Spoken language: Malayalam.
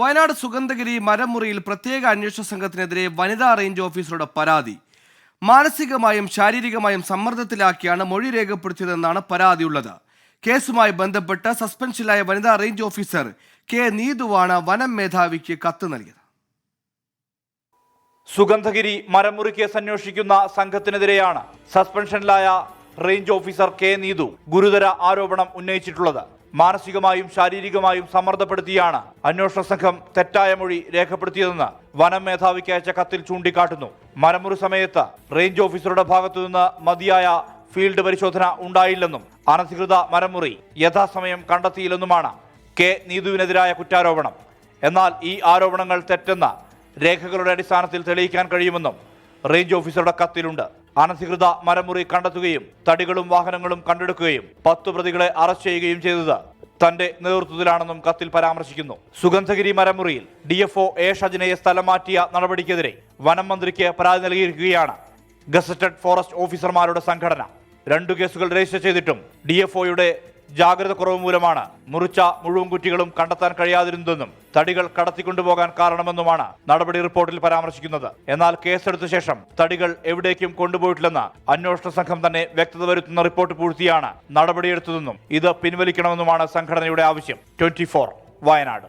വയനാട് സുഗന്ധഗിരി മരമുറിയിൽ പ്രത്യേക അന്വേഷണ സംഘത്തിനെതിരെ വനിതാ റേഞ്ച് ഓഫീസറുടെ പരാതി. മാനസികമായും ശാരീരികമായും സമ്മർദ്ദത്തിലാക്കിയാണ് മൊഴി രേഖപ്പെടുത്തിയതെന്നാണ് പരാതിയുള്ളത്. കേസുമായി ബന്ധപ്പെട്ട് സസ്പെൻഷനിലായ വനിതാ റേഞ്ച് ഓഫീസർ കെ നീതുവാണ് വനം മേധാവിക്ക് കത്ത് നൽകിയത്. സുഗന്ധഗിരി മരമുറി കേസ് അന്വേഷിക്കുന്ന സംഘത്തിനെതിരെയാണ് സസ്പെൻഷനിലായ റേഞ്ച് ഓഫീസർ കെ നീതു ഗുരുതര ആരോപണം ഉന്നയിച്ചിട്ടുള്ളത്. മാനസികമായും ശാരീരികമായും സമ്മർദ്ദപ്പെടുത്തിയാണ് അന്വേഷണ സംഘം തെറ്റായ മൊഴി രേഖപ്പെടുത്തിയതെന്ന് വനം മേധാവിക്ക് അയച്ച കത്തിൽ ചൂണ്ടിക്കാട്ടുന്നു. മരമുറി സമയത്ത് റേഞ്ച് ഓഫീസറുടെ ഭാഗത്തുനിന്ന് മതിയായ ഫീൽഡ് പരിശോധന ഉണ്ടായില്ലെന്നും അനധികൃത മരമുറി യഥാസമയം കണ്ടെത്തിയില്ലെന്നുമാണ് കെ നീതുവിനെതിരായ കുറ്റാരോപണം. എന്നാൽ ഈ ആരോപണങ്ങൾ തെറ്റെന്ന രേഖകളുടെ അടിസ്ഥാനത്തിൽ തെളിയിക്കാൻ കഴിയുമെന്നും റേഞ്ച് ഓഫീസറുടെ കത്തിലുണ്ട്. അനധികൃത മരമുറി കണ്ടെത്തുകയും തടികളും വാഹനങ്ങളും കണ്ടെടുക്കുകയും പത്തു പ്രതികളെ അറസ്റ്റ് ചെയ്യുകയും ചെയ്തത് തന്റെ നേതൃത്വത്തിലാണെന്നും കത്തിൽ പരാമർശിക്കുന്നു. സുഗന്ധഗിരി മരമുറിയിൽ ഡി എഫ് ഒ എ ഷജിനയെ സ്ഥലം മാറ്റിയ നടപടിക്കെതിരെ വനം മന്ത്രിക്ക് പരാതി നൽകിയിരിക്കുകയാണ്. ഗസറ്റഡ് ഫോറസ്റ്റ് ഓഫീസർമാരുടെ സംഘടന. രണ്ടു കേസുകൾ രജിസ്റ്റർ ചെയ്തിട്ടും ഡി എഫ് ഒയുടെ ജാഗ്രത കുറവ് മൂലമാണ് മുറിച്ച മുഴുവൻ കുറ്റികളും കണ്ടെത്താൻ കഴിയാതിരുന്നതെന്നും തടികൾ കടത്തിക്കൊണ്ടുപോകാൻ കാരണമെന്നുമാണ് നടപടി റിപ്പോർട്ടിൽ പരാമർശിക്കുന്നത്. എന്നാൽ കേസെടുത്ത ശേഷം തടികൾ എവിടേക്കും കൊണ്ടുപോയിട്ടില്ലെന്ന് അന്വേഷണ സംഘം തന്നെ വ്യക്തത വരുത്തുന്ന റിപ്പോർട്ട് പൂഴ്ത്തിയാണ് നടപടിയെടുത്തതെന്നും ഇത് പിൻവലിക്കണമെന്നുമാണ് സംഘടനയുടെ ആവശ്യം. ട്വന്റി വയനാട്.